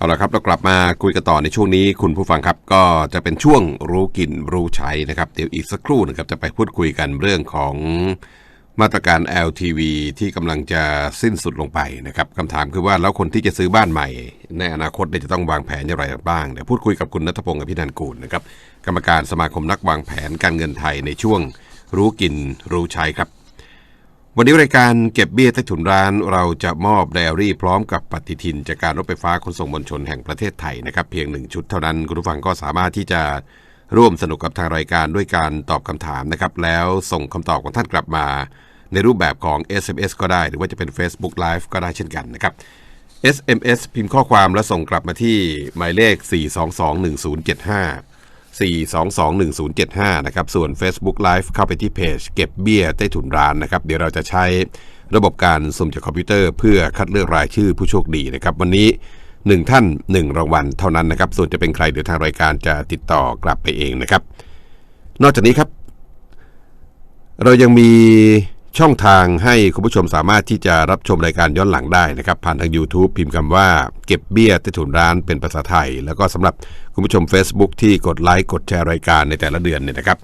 เอาละครับเรากลับมาคุยกันต่อในช่วงนี้คุณผู้ฟังครับก็จะเป็นช่วงรู้กินรู้ใช้นะครับเดี๋ยวอีกสักครู่นะครับจะไปพูดคุยกันเรื่องของมาตรการ LTV ที่กำลังจะสิ้นสุดลงไปนะครับคำถามคือว่าแล้วคนที่จะซื้อบ้านใหม่ ในอนาคตเนี่ยจะต้องวางแผนอย่างไรบ้างเดี๋ยวพูดคุยกับคุณนัทพงศ์อภินันกูลนะครับกรรมการสมาคมนักวางแผนการเงินไทยในช่วงรู้กินรู้ใช้ครับ วันนี้รายการเก็บเบี้ยใต้ถุนร้านเราจะมอบไดอารี่พร้อมกับปฏิทิน จากการรถไฟฟ้าขนส่งมวลชนแห่งประเทศไทยนะครับ เพียงหนึ่งชุดเท่านั้นคุณผู้ฟังก็สามารถที่จะร่วมสนุกกับทางรายการด้วยการตอบคำถามนะครับ แล้วส่งคำตอบของท่านกลับมา ในรูปแบบของ SMS ก็ได้ หรือว่าจะเป็น Facebook Live ก็ได้เช่นกันนะครับ SMS พิมพ์ข้อความแล้วส่งกลับมาที่หมายเลข 4221075 4221075 นะครับ ส่วน Facebook Live เข้าไปที่เพจเก็บเบี้ยใต้ถุนร้านนะครับ เดี๋ยวเราจะใช้ระบบการสุ่มจากคอมพิวเตอร์เพื่อคัดเลือกรายชื่อผู้โชคดีนะครับ วันนี้ 1 ท่าน 1 รางวัลเท่านั้นนะครับ ส่วนจะเป็นใครเดี๋ยวทางรายการจะติดต่อกลับไปเองนะครับ นอกจากนี้ครับ เรายังมี ช่องทางให้คุณผู้ชมสามารถที่จะรับชมรายการย้อนหลังได้นะครับ ผ่านทาง YouTube พิมพ์คำว่าเก็บเบี้ยใต้ถุนร้านเป็นภาษาไทย แล้วก็สำหรับคุณผู้ชม Facebook ที่กดไลค์กดแชร์รายการในแต่ละเดือนเนี่ยนะครับ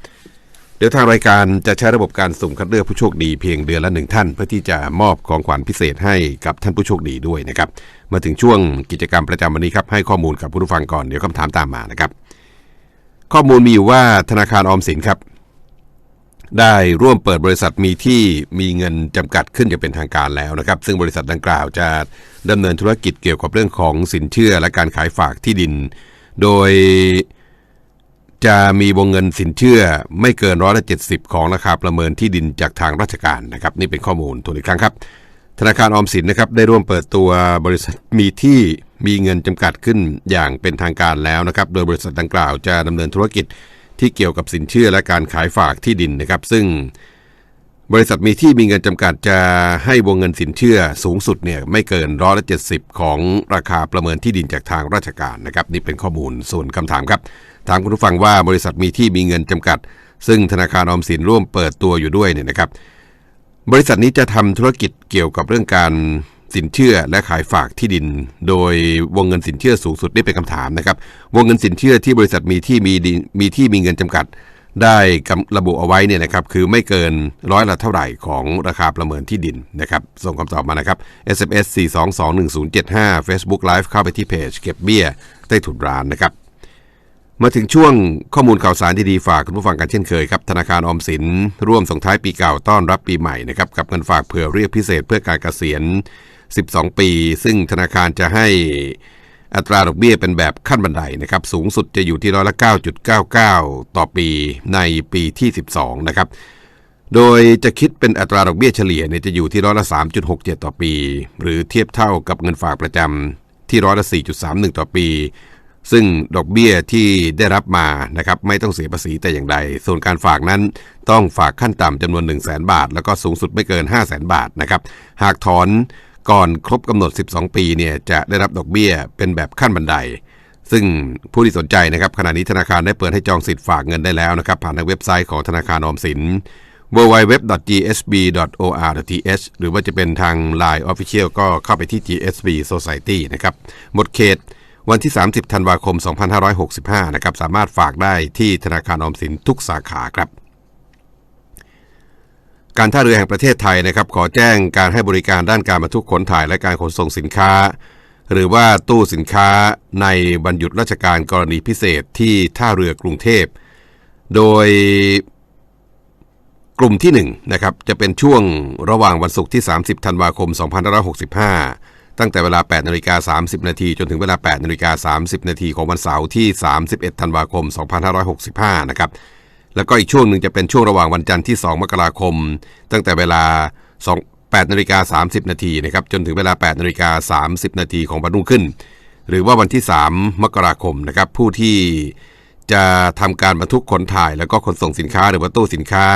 เดี๋ยวทางรายการจะใช้ระบบการสุ่มคัดเลือกผู้โชคดีเพียงเดือนละหนึ่งท่าน เพื่อที่จะมอบของขวัญพิเศษให้กับท่านผู้โชคดีด้วยนะครับมาถึงช่วงกิจกรรมประจำวันนี้ครับให้ข้อมูลกับผู้ฟังก่อนเดี๋ยวคำถามตามมานะครับข้อมูลมีอยู่ว่าธนาคารออมสินครับ ได้ร่วมเปิดบริษัทมีที่มีเงินจำกัดขึ้นอย่างเป็นทางการแล้วนะครับ ซึ่งบริษัทดังกล่าวจะดำเนินธุรกิจเกี่ยวกับเรื่องของสินเชื่อและการขายฝากที่ดิน โดยจะมีวงเงินสินเชื่อไม่เกินร้อยละเจ็ดสิบของราคาประเมินที่ดินจากทางราชการนะครับ นี่เป็นข้อมูลทวนอีกครั้งครับ ธนาคารออมสินนะครับได้ร่วมเปิดตัวบริษัทมีที่มีเงินจำกัดขึ้นอย่างเป็นทางการแล้วนะครับ โดยบริษัทดังกล่าวจะดำเนินธุรกิจ ที่เกี่ยวกับสินเชื่อและการขายฝากที่ดินนะครับ ซึ่งบริษัทมีที่มีเงินจำกัดจะให้วงเงินสินเชื่อสูงสุดเนี่ยไม่เกินร้อยละเจ็ดสิบของราคาประเมินที่ดินจากทางราชการนะครับ นี่เป็นข้อมูลส่วนคำถามครับ ถามคุณผู้ฟังว่าบริษัทมีที่มีเงินจำกัด ซึ่งธนาคารออมสินร่วมเปิดตัวอยู่ด้วยเนี่ยนะครับ บริษัทนี้จะทำธุรกิจเกี่ยวกับเรื่องการ สินเชื่อและขายฝากที่ดิน โดยวงเงินสินเชื่อสูงสุดนี่เป็นคำถามนะครับ วงเงินสินเชื่อที่บริษัทมีที่มีดินมีที่มีเงินจำกัด ได้กำระบุเอาไว้เนี่ยนะครับคือไม่เกินร้อยละเท่าไหร่ของราคาประเมินที่ดินนะครับ ส่งคำตอบมานะครับ SMS 4221075 Facebook Live เข้าไปที่เพจเก็บเบี้ยใต้ถุนร้านนะครับมาถึงช่วงข้อมูลข่าวสารที่ดีฝากคุณผู้ฟังกันเช่นเคยครับ ธนาคารออมสิน ร่วมส่งท้ายปีเก่าต้อนรับปีใหม่นะครับกับเงินฝากเผื่อเรียกพิเศษเพื่อการเกษียณ 12 ปี ซึ่งธนาคารจะให้อัตราดอกเบี้ยเป็นแบบขั้นบันไดนะครับ สูงสุดจะอยู่ที่ร้อยละ 9.99 ต่อปีในปีที่ 12 นะครับ โดยจะคิดเป็นอัตราดอกเบี้ยเฉลี่ยเนี่ยจะอยู่ที่ร้อยละ 3.67 ต่อปี หรือเทียบเท่ากับเงินฝากประจำที่ร้อยละ 4.31 ต่อปี ซึ่งดอกเบี้ยที่ได้รับมานะครับไม่ต้องเสียภาษีแต่อย่างใด ส่วนการฝากนั้นต้องฝากขั้นต่ำจำนวน 1 0 0 0 0แบาท แล้วก็สูงสุดไม่เกิน 5 0 0 0 0 0 บาทนะครับ หากถอน ก่อนครบกำหนด 12 ปีเนี่ยจะได้รับดอกเบี้ยเป็นแบบขั้นบันได ซึ่งผู้ที่สนใจนะครับขณะนี้ธนาคารได้เปิดให้จองสิทธิ์ฝากเงินได้แล้วนะครับผ่านทางเว็บไซต์ของธนาคารออมสิน www.gsb.or.th หรือว่าจะเป็นทาง Line Official ก็เข้าไปที่ GSB Society นะครับหมดเขตวันที่ 30 ธันวาคม 2565 นะครับ สามารถฝากได้ที่ธนาคารออมสินทุกสาขาครับ การท่าเรือแห่งประเทศไทยนะครับขอแจ้งการให้บริการด้านการบรรทุกขนถ่ายและการขนส่งสินค้า หรือว่าตู้สินค้าในบรรยุราชการกรณีพิเศษที่ท่าเรือกรุงเทพ โดยกลุ่มที่1นะครับจะเป็นช่วงระหว่างวันศุกร์ที่ 30 ธันวาคม 2565 ตั้งแต่เวลา 8นาฬิกา30 นาทีจนถึงเวลา 8นาฬิกา30 นาทีของวันเสาร์ที่ 31 ธันวาคม 2565 นะครับ แล้วก็อีกช่วงหนึ่งจะเป็นช่วงระหว่างวันจันทร์ที่ 2 มกราคม ตั้งแต่เวลา2 8นาฬิกา30 นาทีนะครับจนถึงเวลา 8นาฬิกา30 นาทีของวันรุ่งขึ้น หรือว่าวันที่ 3 มกราคมนะครับผู้ที่จะทำการบรรทุกขนถ่าย แล้วก็ขนส่งสินค้าหรือว่าตู้สินค้า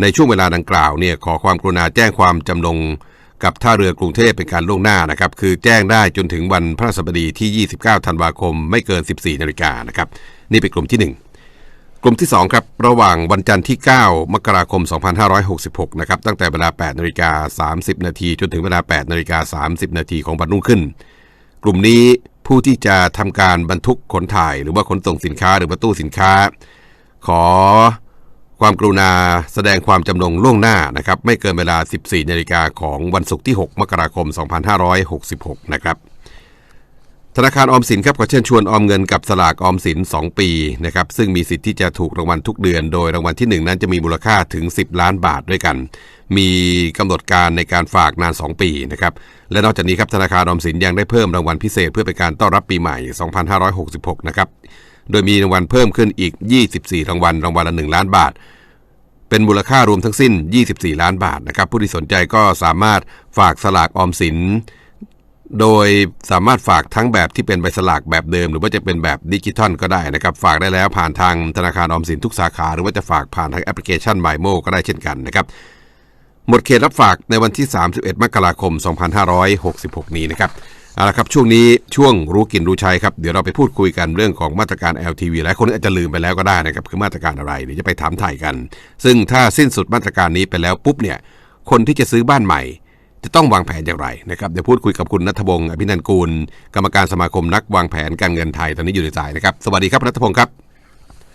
ในช่วงเวลาดังกล่าวเนี่ยขอความกรุณาแจ้งความจำลงกับท่าเรือกรุงเทพเป็นการล่วงหน้านะครับคือแจ้งได้จนถึงวันพระศัสบดีที่ 29 ธันวาคม ไม่เกิน 14 นาฬิกานะครับนี่เป็นกลุ่มที่ 1 กลุ่มที่ 2 ครับ ระหว่างวันจันทร์ที่ 9 มกราคม 2566 นะครับ ตั้งแต่เวลา 8นาฬิกา30 นาทีจนถึงเวลา 8นาฬิกา30 นาทีของวันรุ่งขึ้น กลุ่มนี้ผู้ที่จะทำการบรรทุกขนถ่าย หรือว่าขนส่งสินค้าหรือว่าตู้สินค้า ขอความกรุณาแสดงความจำนงล่วงหน้านะครับ ไม่เกินเวลา 14นาฬิกาของวันศุกร์ที่ 6 มกราคม 2566 นะครับ ธนาคารออมสินครับขอเชิญชวนออมเงินกับสลากออมสิน 2 ปีนะครับซึ่งมีสิทธิ์ที่จะถูกรางวัลทุกเดือน โดยรางวัลที่ 1 นั้นจะมีมูลค่าถึง 10 ล้านบาทด้วยกัน มีกำหนดการในการฝากนาน 2 ปีนะครับและนอกจากนี้ครับธนาคารออมสินยังได้เพิ่มรางวัลพิเศษเพื่อเป็นการต้อนรับปีใหม่ 2566 นะครับโดยมีรางวัลเพิ่มขึ้นอีก 24 รางวัลรางวัลละ1ล้านบาท เป็นมูลค่ารวมทั้งสิ้น 24 ล้านบาทนะครับผู้ที่สนใจก็สามารถฝากสลากออมสิน โดยสามารถฝากทั้งแบบที่เป็นใบสลากแบบเดิม หรือว่าจะเป็นแบบดิจิทัลก็ได้นะครับ ฝากได้แล้วผ่านทางธนาคารออมสินทุกสาขา หรือว่าจะฝากผ่านทางแอปพลิเคชัน m มโมก็ได้เช่นกันนะครับ หมดเขตรับฝากในวันที่ 31 มกราคม 2566 นี้นะครับเอาละครับช่วงนี้ช่วงรู้กินรู้ใช้ครับเดี๋ยวเราไปพูดคุยกันเรื่องของมาตรการ LTV หลายคนอาจจะลืมไปแล้วก็ได้นะครับคือมาตรการอะไรเดี๋ยวจะไปถามถ่ายกัน ซึ่งถ้าสิ้นสุดมาตรการนี้ไปแล้วปุ๊บเนี่ยคนที่จะซื้อบ้านใหม่ จะต้องวางแผนอย่างไรนะครับเดี๋ยวพูดคุยกับคุณนัทพงศ์อภินันกูล กรรมการสมาคมนักวางแผนการเงินไทยตอนนี้อยู่ในสายนะครับ สวัสดีครับนัทพงศ์ครับ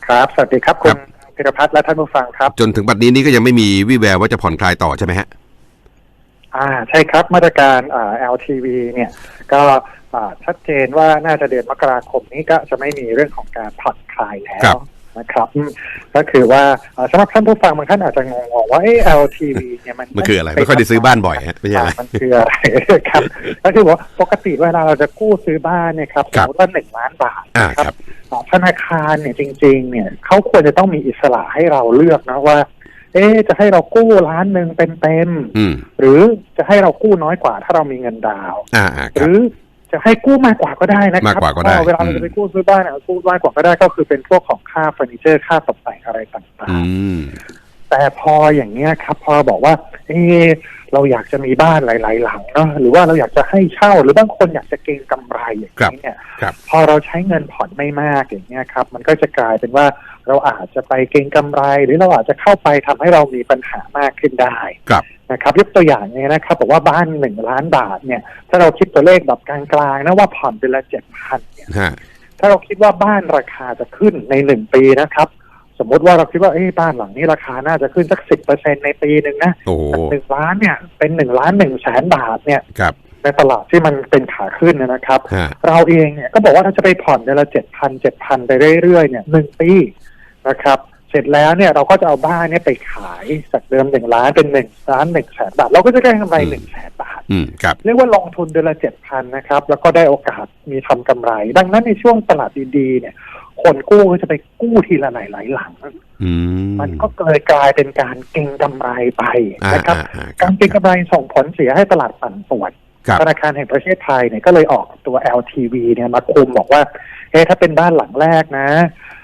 ครับ สวัสดีครับคุณพิรพัฒน์และท่านผู้ฟังครับ จนถึงบัดนี้นี่ก็ยังไม่มีวี่แววว่าจะผ่อนคลายต่อใช่ไหมฮะอ่าใช่ครับมาตรการอ่า LTV เนี่ยก็อ่าชัดเจนว่าน่าจะเดือนมกราคมนี้ก็จะไม่มีเรื่องของการผ่อนคลายแล้ครัวบ นะครับอืมก็คือว่าอ่าสำหรับท่านผู้ฟังบางท่านอาจจะงงๆว่าเอ LTV เนี่ยมันมันคืออะไร ไม่ค่อยได้ซื้อบ้านบ่อยฮะไม่ใช่อะไรมันคืออะไรครับก็คือว่าปกติเวลาเราจะกู้ซื้อบ้านเนี่ยครับสครัมบมติว่าหนึ่งล้านบาทอ่านะครับอ่าธนาคารเนี่ยจริง ๆ เนี่ยเขาควรจะต้องมีอิสระให้เราเลือกนะว่าเอ๊ะจะให้เรากู้ล้านหนึ่งเต็มๆอืมหรือจะให้เรากู้น้อยกว่าถ้าเรามีเงินดาวน์อ่าอ่าคหรับรือ จะให้กู้มากกว่าก็ได้นะครัมากกว่าก็ได้เพระเวลาเราอืมจะไปกู้ซื้อบ้านเนี่ยกู้มากกว่าก็ได้ก็คือเป็นพวกของค่าเฟอร์นิเจอร์ค่าตกแต่งอะไรต่างอืมๆแต่พออย่างเนี้ยครับ พอบอกว่าเออ เราอยากจะมีบ้านหลาย ๆ หลังเนาะหรือว่าเราอยากจะให้เช่า หรือบางคนอยากจะเก็งกำไรอย่างนี้เนี่ยครับพอเราใช้เงินผ่อนไม่มากอย่างเงี้ยครับ มันก็จะกลายเป็นว่าเราอาจจะไปเก็งกำไร หรือเราอาจจะเข้าไปทำให้เรามีปัญหามากขึ้นได้ครับนะครับยกตัวอย่างเนี้ยนะครับบอกว่าบ้านหนึ่งล้านบาทเนี่ย ถ้าเราคิดตัวเลขแบบกลางๆนะว่าผ่อนเดือนละเจ็ดพันเนี่ยฮะถ้าเราคิดว่าบ้านราคาจะขึ้นในหนึ่งปีนะครับ สมมติว่าเราคิดว่าเอ้ยบ้านหลังนี้ราคาน่าจะขึ้นสักสิบเปอร์เซ็นในปีหนึ่งนะโอ้โหหนึ่งล้านเนี่ย เป็นหนึ่งล้านหนึ่งแสนบาทเนี่ยครับในตลาดที่มันเป็นขาขึ้นเนยนะครับฮะเราเองเนี่ยก็บอกว่าเราจะไปผ่อนเดือนละเจ็ดพันเจ็ดพันไปเรื่อยๆเนี่ยหนึ่งปีนะครับเสร็จแล้วเนี่ยเราก็จะเอาบ้านเนี่ยไปขายจากเดิมหนึ่งล้านเป็นหนึ่งล้านหนึ่งแสนบาท เราก็จะได้กำไรหนึ่งแสนบาทอืมครับเรียกว่าลงทุนเดือนละเจ็ดพันนะครับ แล้วก็ได้โอกาสมีทำกำไร ดังนั้นในช่วงตลาดดีๆเนี่ย คนกู้ก็จะไปกู้ทีละหลายๆหลังอืมมันก็เลยกลายเป็นการเก็งกำไรไปอ่านะครับอ่าอ่าคการเก็งกำไรส่งผลเสียให้ตลาดปั่นป่วนครับธนาคารแห่งประเทศไทยเนี่ยก็เลยออกตัว LTV เนี่ยมาคุมบอกว่าเฮ้ถ้าเป็นบ้านหลังแรกนะ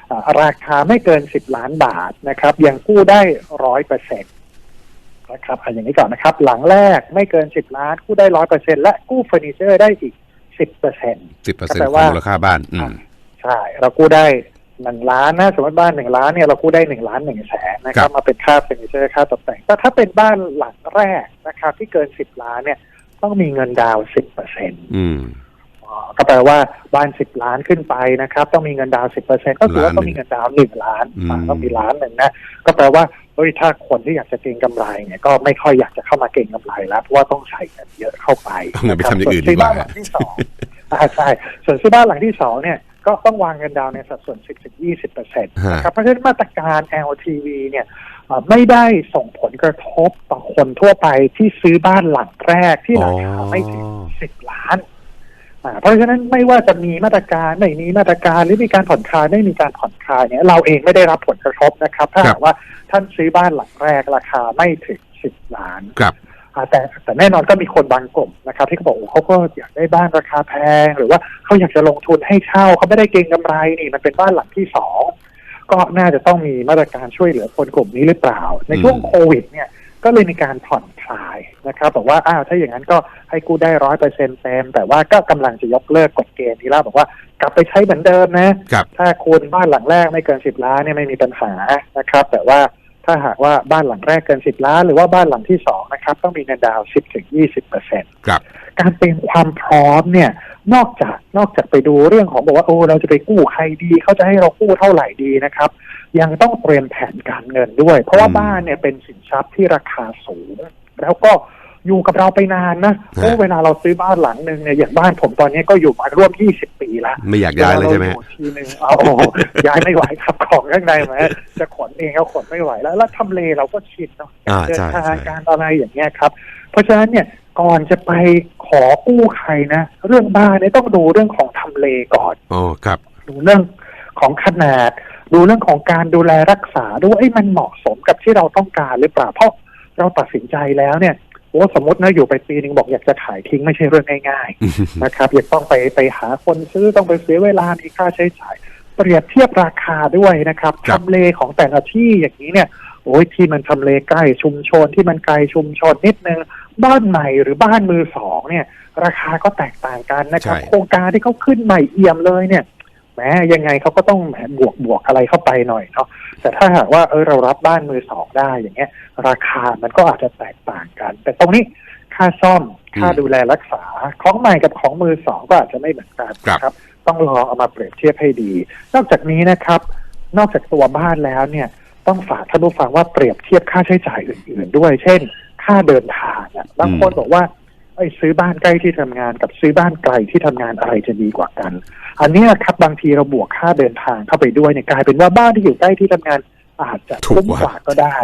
อ่าราคาไม่เกิน10ล้านบาทนะครับ ยังกู้ได้ร้อยเปอร์เซ็นต์นะครับเอาอย่างนี้ก่อนนะครับ หลังแรกไม่เกิน10ล้านกู้ได้ร้อยเปอร์เซ็นและกู้เฟอร์นิเจอร์ได้อีก10เปอร์เซ็นต์สิบเปอร์เซ็นก็ต์แปลขอว่างมูลค่าบ้านอืม ใช่เรากู้ได้หนึ่งล้านนะสมมติบ้านหนึ่งล้านเนี่ยเรากู้ได้หนึ่งล้านหนึ่งแสนนะคครัรับบมาเป็นค่าเฟอร์นิเจอร์ค่าตกแต่ง แต่ถ้าเป็นบ้านหลังแรกนะครับ ที่เกิน10ล้านเนี่ย ต้องมีเงินดาวน์10เปอร์เซ็นต์อืมก็แปลว่าบ้านสิบล้านขึ้นไปนะครับ ต้องมีเงินดาวสิบเปอร์เซ็นก็คือว่าล้านหนึ่งต้องมีเงินดาวหนึ่งล้านอืมอ่าต้องมีล้านหนึ่งนะก็แปลว่าเฮ้ยถ้าคนที่อยากจะเก็งกำไรเนี่ยก็ไม่ค่อยอยากจะเข้ามาเก็งกำไรแล้วเพราะว่าต้องใช้เงินเยอะเข้าไปเอาเงินไปะครับทำอย่างอื่นส่วดีกว่าซื้บ้านหลังที่สองอ่าใช่ส่วนซื้อบ้านหลังที่สองเนี่ย ก็ต้องวางเงินดาวในสัดส่วนสิบสิบยี่สิบเปอร์เซ็นต์นะครับเพราะฉะนั้นมาตรการ LTV เนี่ยอ่าไม่ได้ส่งผลกระทบต่อคนทั่วไปที่ซื้อบ้านหลังแรกที่ราคาไม่ถึงสิบล้านอ่าเพราะฉะนั้นไม่ว่าจะมีมาตรการไม่มีมาตรการหรือมีการผ่อนคลายไม่มีการผ่อนคลายเนี่ยเราเองไม่ได้รับผลกระทบนะครับ ถ้าครัหาบกว่าท่านซื้อบ้านหลังแรกราคาไม่ถึงสิบล้านครับอ่า แต่แต่แน่นอนก็มีคนบางกลุ่มนะครับ ที่เขาบอกโอ้เขาก็อยากได้บ้านราคาแพง หรือว่าเขาอยากจะลงทุนให้เช่าเขาไม่ได้เก็งกำไรนี่มันเป็นบ้านหลังที่สองก็น่าจะต้องมีมาตรการช่วยเหลือคนกลุ่มนี้หรือเปล่า ในช่วงอืมโควิด เนี่ยก็เลยมีการผ่อนคลายนะครับบอกว่าอ้าวถ้าอย่างนั้นก็ให้กู้ได้ร้อยเปอร์เซ็นเต็มแต่ว่าก็กำลังจะยกเลิกกฎเกณฑ์นี้แล้วบอกว่ากลับไปใช้เหมือนเดิมนะครับถ้าคุณบ้านหลังแรกไม่เกินสิบล้านเนี่ยไม่มีปัญหานะครับ แต่ว่า ถ้าหากว่าบ้านหลังแรกเกินสิบล้าน หรือว่าบ้านหลังที่สองนะครับต้องมีเงินดาวน์สิบถึงยี่สิบเปอร์เซ็นครับการเตรียมความพร้อมเนี่ยนอกจากนอกจากไปดูเรื่องของบอกว่าโอ้เราจะไปกู้ใครดีเขาจะให้เรากู้เท่าไหร่ดีนะครับ ยังต้องเตรียมแผนการเงินด้วย เพราะว่าอืมบ้านเนี่ยเป็นสินทรัพย์ที่ราคาสูง แล้วก็ อยู่กับเราไปนานนะโอ้ฮะเวลาเราซื้อบ้านหลังหนึ่งเนี่ยอย่างบ้านผมตอนนี้ก็อยู่มาร่วม20ปีละไม่อยากย้ายเลยใช่ไหมวาราอทีหนึ่งเอาโอ้โหย้ายไม่ไหวครับของข้างในไหมจะขนเองก็ขนไม่ไหวแล้วแล้วทำเลเราก็ชินเนาะอ่าเดินใช่ทางใช่การอะไรอย่างเงี้ยครับ เพราะฉะนั้นเนี่ยก่อนจะไปขอกู้ใครนะ เรื่องบ้านเนี่ยต้องดูเรื่องของทำเลก่อนอ๋อครับ ดูเรื่องของขนาด ดูเรื่องของการดูแลรักษาด้วยเอ้ยมันเหมาะสมกับที่เราต้องการหรือเปล่าเพราะเราตัดสินใจแล้วเนี่ย โอ้สมมตินะอยู่ไปปีหนึ่งบอกอยากจะขายทิ้งไม่ใช่เรื่องง่าย ๆ นะครับยังต้องไปไปหาคนซื้อต้องไปเสียเวลามีค่าใช้จ่ายเปรียบเทียบราคาด้วยนะครับครับทำเลของแต่ละที่อย่างนี้เนี่ยโอ้ยที่มันทำเลใกล้ชุมชนที่มันไกลชุมชนนิดนึงบ้านใหม่หรือบ้านมือสองเนี่ย ราคาก็แตกต่างกันนะครับใช่โครงการที่เขาขึ้นใหม่เอี่ยมเลยเนี่ย แหมยังไงเขาก็ต้องแหมบวกบวกอะไรเข้าไปหน่อยเนาะแต่ถ้าหากว่าเออเรารับบ้านมือสองได้อย่างเงี้ย ราคามันก็อาจจะแตกต่างกัน แต่ตรงนี้ค่าซ่อมค่าดูแลรักษาของใหม่กับของมือสองก็อาจจะไม่เหมือนกันครับนะครับต้องลองเอามาเปรียบเทียบให้ดี นอกจากนี้นะครับ นอกจากตัวบ้านแล้วเนี่ย ต้องฝากท่านผู้ฟังว่าเปรียบเทียบค่าใช้จ่ายอื่น ๆ ด้วย เช่น ค่าเดินทางอะบางคนบอกว่าไอ้ยซื้อบ้านใกล้ที่ทำงานกับซื้อบ้านไกลที่ทำงานอะไรจะดีกว่ากัน อันเนี้ยครับบางทีเราบวกค่าเดินทางเข้าไปด้วยเนี่ยกลายเป็นว่าบ้านที่อยู่ใกล้ที่ทำงานอาจจะถูกคุ้มกว่ากว่าก็ได้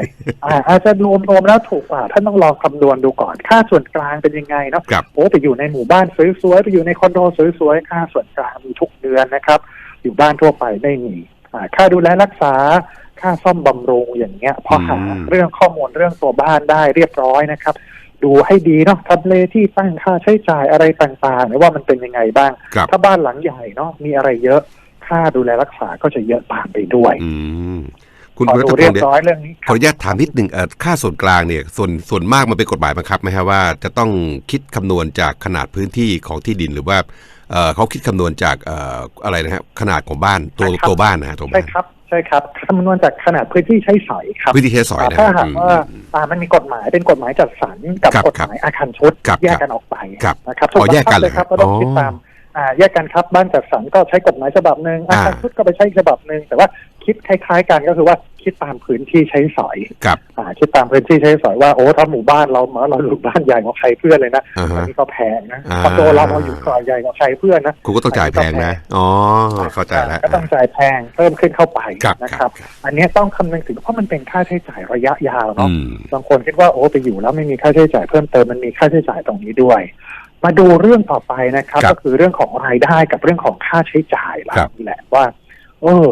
อ่าอาจจะรวมรวมๆแล้วถูกกว่าท่านต้องลองคำนวณดูก่อน ค่าส่วนกลางเป็นยังไงเนาะครับโอ้ไปอยู่ในหมู่บ้านสวยๆไปอยู่ในคอนโดสวยๆค่าส่วนกลางมีทุกเดือนนะครับ อยู่บ้านทั่วไปไม่มีอ่าค่าดูแลรักษา ค่าซ่อมบำรุงอย่างเงี้ยพอหาอืมเรื่องข้อมูลเรื่องตัวบ้านได้เรียบร้อยนะครับ ดูให้ดีเนาะทำเลที่ตั้งค่าใช้จ่ายอะไรต่างๆเนี่ยว่ามันเป็นยังไงบ้างครับถ้าบ้านหลังใหญ่เนาะมีอะไรเยอะค่าดูแลรักษาก็จะเยอะตามไปด้วยอืมคุณพอรัดูตพเรียงบศ์เนี่ยร้อยเรื่องนี้ขออนุญาตถามนิดหนึ่งเอ่อค่าส่วนกลางเนี่ยส่วนส่วนมากมันเป็นกฎหมายบังคับไหมฮะว่าจะต้องคิดคำนวณจากขนาดพื้นที่ของที่ดินหรือว่าเอ่อเขาคิดคำนวณจากเอ่ออะไรนะฮะขนาดของบ้านตัวใช่ครับตัวบ้านนะฮะตัวใช่บ้านครับ ใช่ครับคำนวณจากขนาดพื้นที่ใช้สอยครับพื้นที่ใช้สอยนะถ้าฮะหากอืมว่าอ่ามันมีกฎหมายเป็นกฎหมายจัดสรรกับครับกฎหมายอาคารชุดครับแยกกันออกไปครับนะครับอ๋อแยกกันถูบังคับเลยครับเหรอก็ต้องคิดอ๋อตามอ่าแยกกันครับบ้านจัดสรรก็ใช้กฎหมายฉบับหนึ่งอาอ่าคารชุดก็ไปใช้อีกฉบับหนึ่งแต่ว่า คิดคล้ายๆ กันก็คือว่าคิดตามพื้นที่ใช้สอยครับอ่าคิดตามพื้นที่ใช้สอยว่าโอ้ถ้าหมู่บ้านเราเหมือนเราอยู่บ้านใหญ่กว่าใครเพื่อนเลยนะอ่าอัฮะนนี้ก็แพงนะอ่าคอนโดเราเราอยู่ก่อนใหญ่กว่าใครเพื่อนนะคุณก็ต้องจ่ายแพงนะอ๋อเข้าใจแล้วก็ต้องจ่ายแพงเพิ่มขึ้นเข้าไปครับนะครับครับ อันนี้ต้องคำนึงถึงเพราะมันเป็นค่าใช้จ่ายระยะยาวเนาะอืมบางคนคิดว่าโอ้ไปอยู่แล้วไม่มีค่าใช้จ่ายเพิ่มเติมมันมีค่าใช้จ่ายตรงนี้ด้วยมาดูเรื่องต่อไปนะครับครับก็คือเรื่องของรายได้กับเรื่องของค่าใช้จ่ายเราครับนี่แหละว่า เออ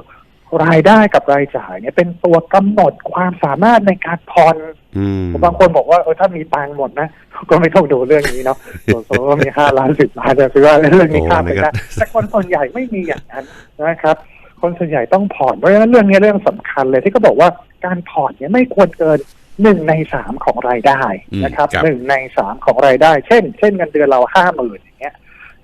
รายได้กับรายจ่ายเนี่ยเป็นตัวกำหนดความสามารถในการผ่อนอืมบางคนบอกว่าเออถ้ามีตังค์หมดนะก็ไม่ต้องดูเรื่องนี้เนาะส่วนสมมติว่ามีห้าล้านสิบล้านจะซื้อว่าเรื่องนี้ข้ามไปได้แต่คนส่วนใหญ่ไม่มีอย่างนั้นนะครับ คนส่วนใหญ่ต้องผ่อนเพราะฉะนั้นเรื่องนี้เรื่องสำคัญเลยที่เขาบอกว่าการผ่อนเนี่ยไม่ควรเกินหนึ่งในสามของรายได้นะครับอืมครับหนึ่งในสามของรายได้ เช่น เช่นเงินเดือนเราห้าหมื่นอย่างเงี้ย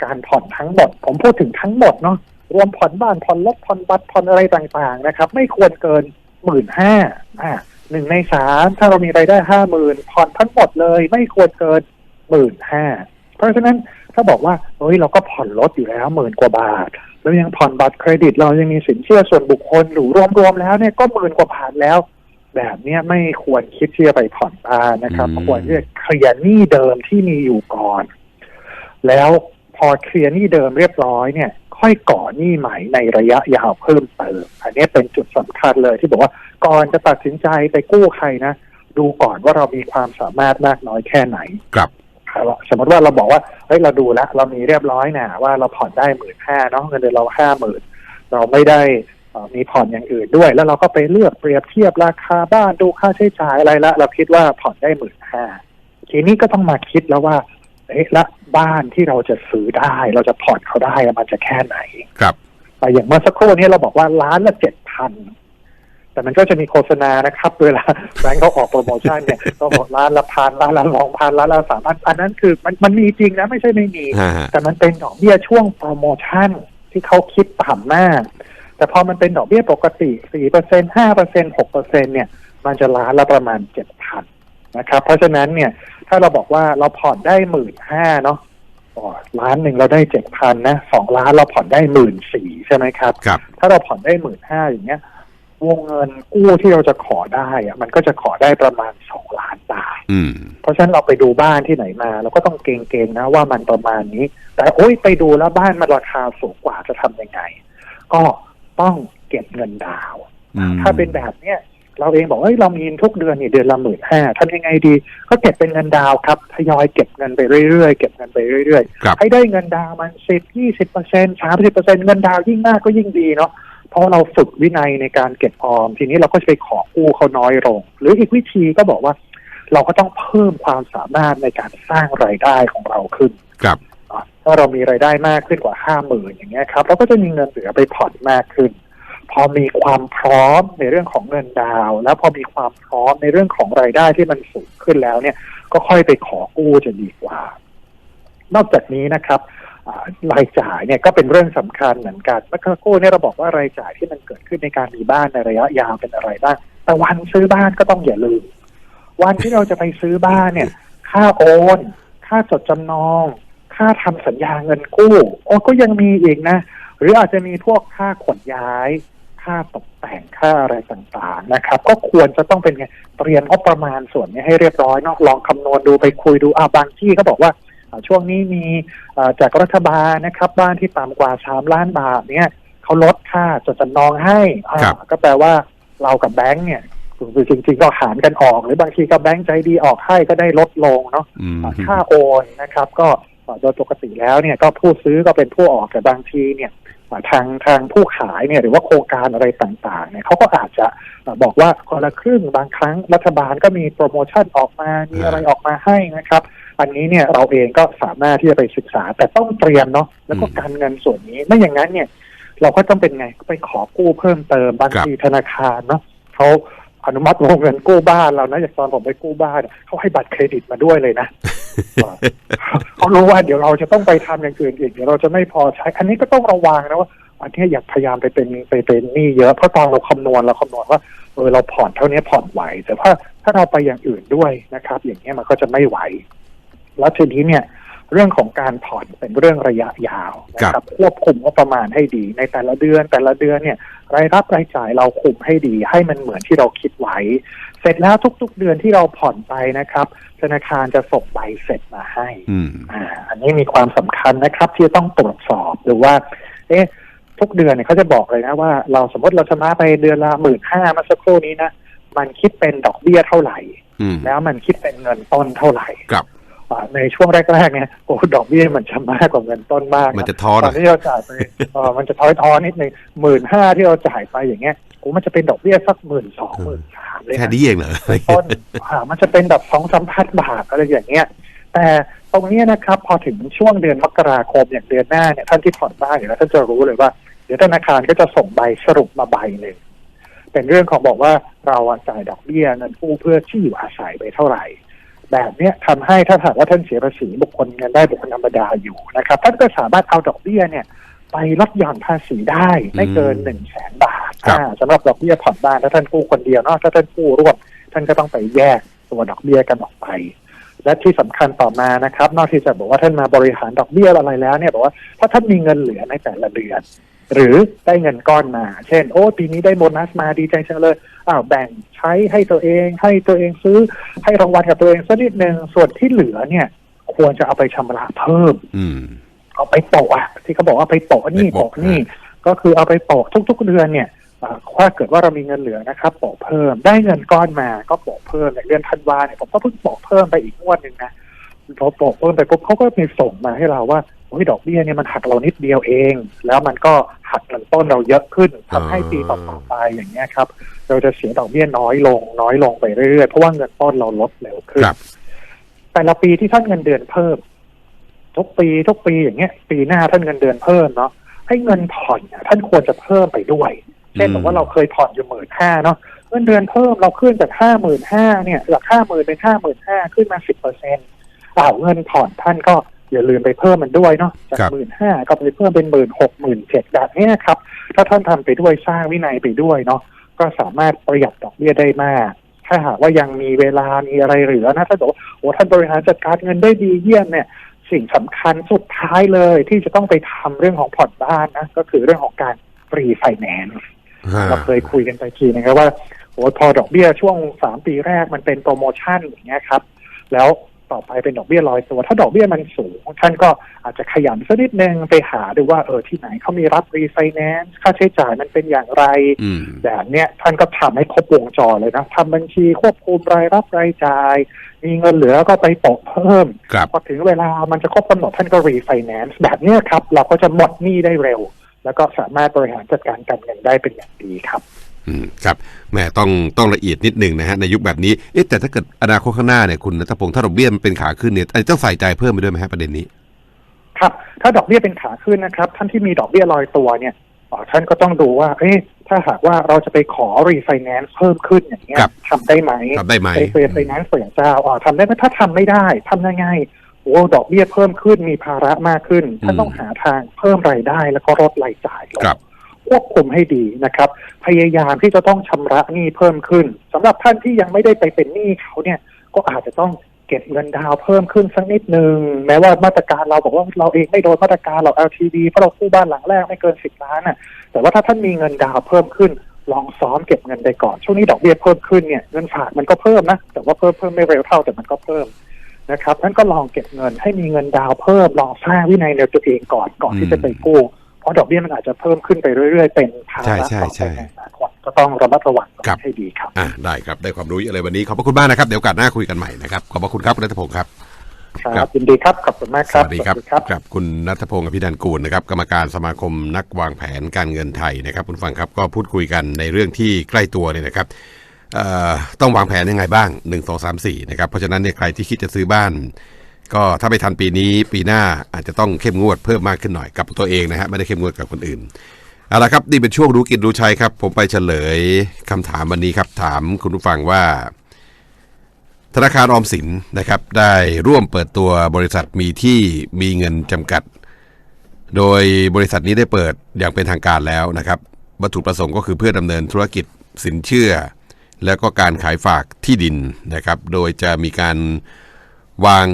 การผ่อนทั้งหมด ผมพูดถึงทั้งหมดเนาะ รวมผ่อนบ้านผ่อนรถผ่อนบัตรผ่อนอะไรต่างๆนะครับ ไม่ควรเกินหมื่นห้าอ่าหนึ่งในสามถ้าเรามีรายได้ห้าหมื่นผ่อนทั้งหมดเลย ไม่ควรเกินหมื่นห้าเพราะฉะนั้นถ้าบอกว่าเฮ้ยเราก็ผ่อนรถอยู่แล้วหมื่นกว่าบาทแล้วยังผ่อนบัตรเครดิต เรายังมีสินเชื่อส่วนบุคคลหรือรวมๆแล้วเนี่ยก็หมื่นกว่าบาทแล้ว แบบเนี้ยไม่ควรคิดที่จะไปผ่อนบ้านนะครับอืมควรที่จะเคลียร์หนี้เดิมที่มีอยู่ก่อน แล้วพอเคลียร์หนี้เดิมเรียบร้อยเนี่ย ค่อยก่อหนี้ใหม่ในระยะยาวเพิ่มเติม อันนี้เป็นจุดสำคัญเลยที่บอกว่าก่อนจะตัดสินใจไปกู้ใครนะ ดูก่อนว่าเรามีความสามารถมากน้อยแค่ไหนครับครับสมมติว่าเราบอกว่าเฮ้ยเราดูแล้วเรามีเรียบร้อยนะว่าเราผ่อนได้หมื่นห้าเนาะเงินเดือนเราห้าหมื่นเราไม่ได้เอ่อมีผ่อนอย่างอื่นด้วย แล้วเราก็ไปเลือกเปรียบเทียบราคาบ้านดูค่าใช้จ่ายอะไรละ เราคิดว่าผ่อนได้หมื่นห้าทีนี้ก็ต้องมาคิดแล้วว่าเอ๊ะและ บ้านที่เราจะซื้อได้ เราจะผ่อนเขาได้อะมันจะแค่ไหน ครับแต่อย่างเมื่อสักครู่นี้เราบอกว่าล้านละเจ็ดพันแต่มันก็จะมีโฆษณานะครับ เวลาแบงก์เขาออกโปรโมชั่นเนี่ยก็บอกล้านละพันล้านละสองพันล้านละสามพันอันนั้นคือมันมันมีจริงนะไม่ใช่ไม่มีฮะฮะแต่มันเป็นดอกเบี้ยช่วงโปรโมชั่นที่เขาคิดต่ำมาก แต่พอมันเป็นดอกเบี้ยปกติสี่เปอร์เซ็นห้าเปอร์เซ็นหกเปอร์เซ็นเนี่ย มันจะล้านละประมาณเจ็ดพันนะครับ เพราะฉะนั้นเนี่ย ถ้าเราบอกว่าเราผ่อนได้หมื่นห้าเนาะอ๋อล้านหนึ่งเราได้เจ็ดพันนะสองล้านเราผ่อนได้หมื่นสี่ใช่ไหมครับครับ ถ้าเราผ่อนได้หมื่นห้าอย่างเงี้ยวงเงินกู้ที่เราจะขอได้อะมันก็จะขอได้ประมาณสองล้านบาทอืมเพราะฉะนั้นเราไปดูบ้านที่ไหนมา เราก็ต้องเกรงๆนะว่ามันประมาณนี้ แต่โอ้ยไปดูแล้วบ้านมันราคาสูงกว่าจะทำยังไง ก็ต้องเก็บเงินดาวน์อืมถ้าเป็นแบบเนี้ย เราเองบอกว่าเฮ้ยเรามีทุกเดือนนี่เดือนละหมื่นห้าทำยังไงดี ก็เก็บเป็นเงินดาวน์ครับทยอยเก็บเงินไปเรื่อยๆ เก็บเงินไปเรื่อยครับๆให้ได้เงินดาวน์มันสิบยี่สิบเปอร์เซ็นสามสิบเปอร์เซ็นเงินดาวน์ยิ่งมากก็ยิ่งดีเนาะเพราะเราฝึกวินัยในการเก็บออม ทีนี้เราก็จะไปขอกู้เขาน้อยลง หรืออีกวิธีก็บอกว่า เราก็ต้องเพิ่มความสามารถในการสร้างรายได้ของเราขึ้นครับอะถ้าเรามีรายได้มากขึ้นกว่าห้าหมื่นอย่างเงี้ยครับเราก็จะมีเงินเหลือไปผ่อนมากขึ้น พอมีความพร้อมในเรื่องของเงินดาว แล้วพอมีความพร้อมในเรื่องของรายได้ที่มันสูงขึ้นแล้วเนี่ย ก็ค่อยไปขอกู้จะดีกว่า นอกจากนี้นะครับรายจ่ายเนี่ยก็เป็นเรื่องสำคัญเหมือนกันเมื่อสักครู่เนี่ยเราบอกว่ารายจ่ายที่มันเกิดขึ้นในการมีบ้านในระยะยาวเป็นอะไรบ้างแต่วันซื้อบ้านก็ต้องอย่าลืม วันที่เราจะไปซื้อบ้านเนี่ย ค่าโอน ค่าจดจำนอง ค่าทำสัญญาเงินกู้โอ้ก็ยังมีอีกนะ หรืออาจจะมีพวกค่าขนย้าย ค่าตกแต่งค่าอะไรต่างๆนะครับ ก็ควรจะต้องเป็นไงเตรียมงบประมาณส่วนนี้ให้เรียบร้อยเนอะลองคำนวณดูไปคุยดูอ่าบางที่ก็บอกว่าอ่าช่วงนี้มีอ่าจากรัฐบาลนะครับ บ้านที่ต่ำกว่าสามล้านบาทเนี่ยเขาลดค่าจดจำนองให้อ่าครับก็แปลว่าเรากับแบงก์เนี่ยคือจริงๆก็หารกันออก หรือบางทีก็แบงก์ใจดีออกให้ก็ได้ลดลงเนาะอืมค่าโอนนะครับ ก็เอ่อโดยปกติแล้วเนี่ยก็ผู้ซื้อก็เป็นผู้ออกแต่บางทีเนี่ยเอ่อ ทางทางผู้ขายเนี่ยหรือว่าโครงการอะไรต่างๆเนี่ยเขาก็อาจจะเอ่อบอกว่าคนละครึ่งบางครั้งรัฐบาลก็มีโปรโมชั่นออกมา มีอะไรออกมาให้นะครับ อันนี้เนี่ยเราเองก็สามารถที่จะไปศึกษาแต่ต้องเตรียมเนาะแล้วก็อืมการเงินส่วนนี้ไม่อย่างนั้นเนี่ย เราก็ต้องเป็นไงก็ไปขอกู้เพิ่มเติมบางครับทีธนาคารเนาะเขา อนุมัติวงเงินกู้บ้านเรานะอย่างตอนผมไปกู้บ้านเนี่ยเขาให้บัตรเครดิตมาด้วยเลยนะเขารู้ว่าเดี๋ยวเราจะต้องไปทำอย่างอื่นอีกเดี๋ยวเราจะไม่พอใช้ อันนี้ก็ต้องระวังนะว่าอันนี้อย่าพยายามไปเป็นไปเป็นหนี้เยอะเพราะตอนเราคำนวณเราคำนวณว่าเออเราผ่อนเท่านี้ผ่อนไหว แต่ถ้าถ้าเราไปอย่างอื่นด้วยนะครับ อย่างเงี้ยมันก็จะไม่ไหว แล้วทีนี้เนี่ย เรื่องของการผ่อนเป็นเรื่องระยะยาวนะครับควบคุมงบประมาณให้ดี ในแต่ละเดือนแต่ละเดือนเนี่ยรายรับรายจ่ายเราคุมให้ดี ให้มันเหมือนที่เราคิดไว้ เสร็จแล้วทุก ๆ เดือนที่เราผ่อนไปนะครับ ธนาคารจะส่งใบเสร็จมาให้อืมอ่าอันนี้มีความสำคัญนะครับ ที่จะต้องตรวจสอบหรือว่า เอ๊ะทุกเดือนเนี่ยเขาจะบอกเลยนะว่า เราสมมติเราชำระไปเดือนละหมื่นห้ามาสักครู่นี้นะมันคิดเป็นดอกเบี้ยเท่าไหร่อืมแล้วมันคิดเป็นเงินต้นเท่าไหร่ ครับอ่าในช่วงแรกๆเนี่ยโอ้ดอกเบี้ยมันจะมากกว่าเงินต้นมากมันจะท้อตอนนะที่เราจ่ายไปเออมันจะท้อยท้อนิดนึงหมื่นห้าที่เราจ่ายไปอย่างเงี้ยโอ้มันจะเป็นดอกเบี้ยสักหมื่นสองหมื่นสามเลยแค่นะนี้เองเหรอต้นอ่ามันจะเป็นแบบสองสามพันบาทอะไรอย่างเงี้ย แต่ตรงเนี้ยนะครับ พอถึงช่วงเดือนมกราคมอย่างเดือนหน้าเนี่ยท่านที่ผ่อนบ้านอยู่แล้วท่านจะรู้เลยว่าเดี๋ยวธนาคารก็จะส่งใบสรุปมาใบหนึ่งเป็นเรื่องของบอกว่าเราอะจ่ายดอกเบี้ยเงินกู้เพื่อที่อยู่อาศัยไปเท่าไหร่ แบบเนี้ยทำให้ถ้าหากว่าท่านเสียภาษีบุคคลเงินได้บุคคลธรรมดาอยู่นะครับ ท่านก็สามารถเอาดอกเบี้ยเนี่ยไปลดหย่อนภาษีได้ไม่เกินอืมหนึ่งแสนบาทครับอ่าสำหรับดอกเบี้ยผ่อนบ้านถ้าท่านกู้คนเดียวเนอกถ้าท่านกู้ร่วมท่านก็ต้องไปแยกตัวดอกเบี้ยกันออกไป และที่สำคัญต่อมานะครับ นอกที่จะบอกว่าท่านมาบริหารดอกเบี้ยอะไรแล้วเนี่ยบอกว่าถ้าท่านมีเงินเหลือในแต่ละเดือน หรือได้เงินก้อนมา เช่น โอ้ปีนี้ได้โบนัสมาดีใจจังเลย อ้าวแบ่งใช้ให้ตัวเอง ให้ตัวเองซื้อ ให้รางวัลกับตัวเองสักนิดหนึ่งส่วนที่เหลือเนี่ย ควรจะเอาไปชำระเพิ่ม อืม เอาไปโปะอะที่เขาบอกว่าไปโปะนี่ไปโปะโปะนี่ ก็คือเอาไปโปะทุก ๆเดือนเนี่ยอ่าถ้าเกิดว่าเรามีเงินเหลือนะครับโปะเพิ่ม ได้เงินก้อนมาก็โปะเพิ่มอย่างเดือนธันวาเนี่ยผมก็เพิ่งโปะเพิ่มไปอีกงวดหนึ่งนะพอโปะเพิ่มไปปุ๊บเขาก็มีส่งมาให้เราว่าโอ้ยดอกเบี้ยเนี่ยมันหักเรานิดเดียวเอง แล้วมันก็หักเงินต้นเราเยอะขึ้นทำให้ปีต่อๆไปอย่างเงี้ยครับ เราจะเสียดอกเบี้ยน้อยลง น้อยลงไปเรื่อยๆ เพราะว่าเงินต้นเราลดเร็วขึ้นครับแต่ละปีที่ท่านเงินเดือนเพิ่ม ทุกปีทุกปีอย่างเงี้ย ปีหน้าท่านเงินเดือนเพิ่มเนาะให้เงินผ่อนเนี่ยท่านควรจะเพิ่มไปด้วย เช่นอืมบอกว่าเราเคยผ่อนอยู่หมื่นห้าเนาะเงินเดือนเพิ่มเราขึ้นจากห้าหมื่นห้าเนี่ยจากห้าหมื่นเป็นห้าหมื่นห้าขึ้นมาสิบเปอร์เซ็นต์อ้าวเงินผ่อนท่านก็อย่าลืมไปเพิ่มมันด้วยเนาะจากครับหมื่นห้าก็ไปเพิ่มเป็นหมื่นหกหมื่นเจ็ดแบบเนี้ยครับ ถ้าท่านทำไปด้วยสร้างวินัยไปด้วยเนาะ ก็สามารถประหยัดดอกเบี้ยได้มาก ถ้าหากว่ายังมีเวลามีอะไรเหลือนะถ้าบอกว่าโอ้ท่านบริหารจัดการเงินได้ดีเยี่ยมเนี่ย สิ่งสำคัญสุดท้ายเลยที่จะต้องไปทำเรื่องของผ่อนบ้านนะก็คือเรื่องของการรีไฟแนนซ์ฮะเราเคยคุยกันไปทีนะครับว่าโอ้ยพอดอกเบี้ยช่วงสามปีแรกมันเป็นโปรโมชั่นอย่างเงี้ยครับ แล้ว ต่อไปเป็นดอกเบี้ยลอยตัว ถ้าดอกเบี้ยมันสูง ท่านก็อาจจะขยันสักนิดนึงไปหาดูว่าเออที่ไหนเขามีรับรีไฟแนนซ์ค่าใช้จ่ายมันเป็นอย่างไรอืมแบบเนี้ยท่านก็ทำให้ครบวงจรเลยนะทำบัญชีควบคุมรายรับรายจ่าย มีเงินเหลือก็ไปโปะเพิ่มครับพอถึงเวลามันจะครบกำหนดท่านก็รีไฟแนนซ์แบบเนี้ยครับ เราก็จะหมดหนี้ได้เร็ว แล้วก็สามารถบริหารจัดการการเงินได้เป็นอย่างดีครับอืม ครับแหมต้องต้องละเอียดนิดหนึ่งนะฮะในยุคแบบนี้เอ๊ะแต่ถ้าเกิดอนาคตข้างหน้าเนี่ยคุณนัทพงศ์ถ้าดอกเบี้ยมันเป็นขาขึ้นเนี่ยอันนี้ต้องใส่ใจเพิ่มไปด้วยไหมฮะประเด็นนี้ ครับ ถ้าดอกเบี้ยเป็นขาขึ้นนะครับ ท่านที่มีดอกเบี้ยลอยตัวเนี่ยอ๋อท่านก็ต้องดูว่า เอ๊ะถ้าหากว่าเราจะไปขอรีไฟแนนซ์เพิ่มขึ้นอย่างเงี้ยครับทำได้ไหมทำได้ไหมไปรีไฟแนนซ์เปลี่ยนเจ้าอ๋อทำได้ไหมถ้าทำไม่ได้ทำยังไงโอ้ดอกเบี้ยเพิ่มขึ้นมีภาระมากขึ้นท่านต้องหาทางเพิ่มรายได้แล้วก็ลดรายจ่ายลง ควบคุมให้ดีนะครับ พยายามที่จะต้องชำระหนี้เพิ่มขึ้นสำหรับท่านที่ยังไม่ได้ไปเป็นหนี้เขาเนี่ยก็อาจจะต้องเก็บเงินดาวเพิ่มขึ้นสักนิดหนึ่งแม้ว่ามาตรการเราบอกว่าเราเองไม่โดนมาตรการหรอก LTV เพราะเรากู้บ้านหลังแรกไม่เกินสิบล้านน่ะแต่ว่าถ้าท่านมีเงินดาวเพิ่มขึ้นลองซ้อมเก็บเงินไปก่อน ช่วงนี้ดอกเบี้ยเพิ่มขึ้นเนี่ยเงินฝากมันก็เพิ่มนะ แต่ว่าเพิ่มเพิ่มไม่เร็วเท่าแต่มันก็เพิ่มนะครับนั้นก็ลองเก็บเงินให้มีเงินดาวเพิ่มลองสร้างวินัยในตัวเองก่อนก่อนที่จะไปกู้ เพราะดอกเบี้ยมันอาจจะเพิ่มขึ้นไปเรื่อยๆ เป็นภาใช่ระใช่ต่อใช่ไปในอนาคตก็ต้องระมัดระวังครับให้ดีครับอ่าได้ครับได้ความรู้เยอะเลยวันนี้ขอบพระคุณมากนะครับเดี๋ยวโอกาสหน้าคุยกันใหม่นะครับขอบพระคุณครับคุณนัทพงศ์ครับคครัรับบยินดีครับขอบคุณมากสครับวัสดีครับสวัสดีครับครับคุณนัทพงศ์อภินันท์กูลนะครับกรรมการสมาคมนักวางแผนการเงินไทยนะครับ คุณฟังครับก็พูดคุยกันในเรื่องที่ใกล้ตัวเนี่ยนะครับเอ่อต้องวางแผนยังไงบ้าง 1 2 3 4นะครับเพราะฉะนั้นเนี่ยใครที่คิดจะซื้อบ้าน ก็ถ้าไม่ทันปีนี้ปีหน้าอาจจะต้องเข้มงวดเพิ่มมากขึ้นหน่อยกับตัวเองนะฮะไม่ได้เข้มงวดกับคนอื่นเอาละครับนี่เป็นช่วงรู้กินรู้ใช้ครับ ผมไปเฉลยคำถามวันนี้ครับ ถามคุณผู้ฟังว่า ธนาคารออมสินนะครับ ได้ร่วมเปิดตัวบริษัทมีที่มีเงินจำกัด โดยบริษัทนี้ได้เปิดอย่างเป็นทางการแล้วนะครับวัตถุประสงค์ก็คือเพื่อดำเนินธุรกิจสินเชื่อ แล้วก็การขายฝากที่ดินนะครับ โดยจะมีการ วาง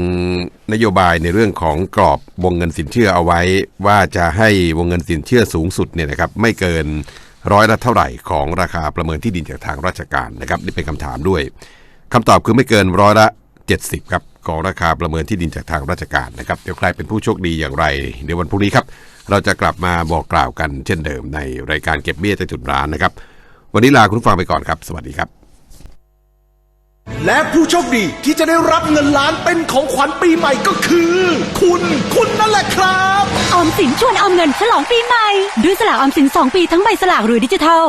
นโยบายในเรื่องของกรอบวงเงินสินเชื่อเอาไว้ ว่าจะให้วงเงินสินเชื่อสูงสุดเนี่ยนะครับไม่เกินร้อยละเท่าไหร่ของราคาประเมินที่ดินจากทางราชการนะครับนี่เป็นคำถามด้วยคำตอบคือไม่เกินร้อยละ 70ครับของราคาประเมินที่ดินจากทางราชการนะครับเดี๋ยวใครเป็นผู้โชคดีอย่างไรเดี๋ยววันพรุ่งนี้ครับเราจะกลับมาบอกกล่าวกันเช่นเดิมในรายการเก็บเบี้ยใต้ถุนร้านนะครับ วันนี้ลาคุณฟังไปก่อนครับ สวัสดีครับ และผู้โชคดีที่จะได้รับเงินล้านเป็นของขวัญปีใหม่ก็คือ คุณคุณนั่นแหละครับ ออมสินชวนออมเงินฉลองปีใหม่ด้วยสลากออมสิน 2 ปีทั้งใบสลากหรือดิจิทัล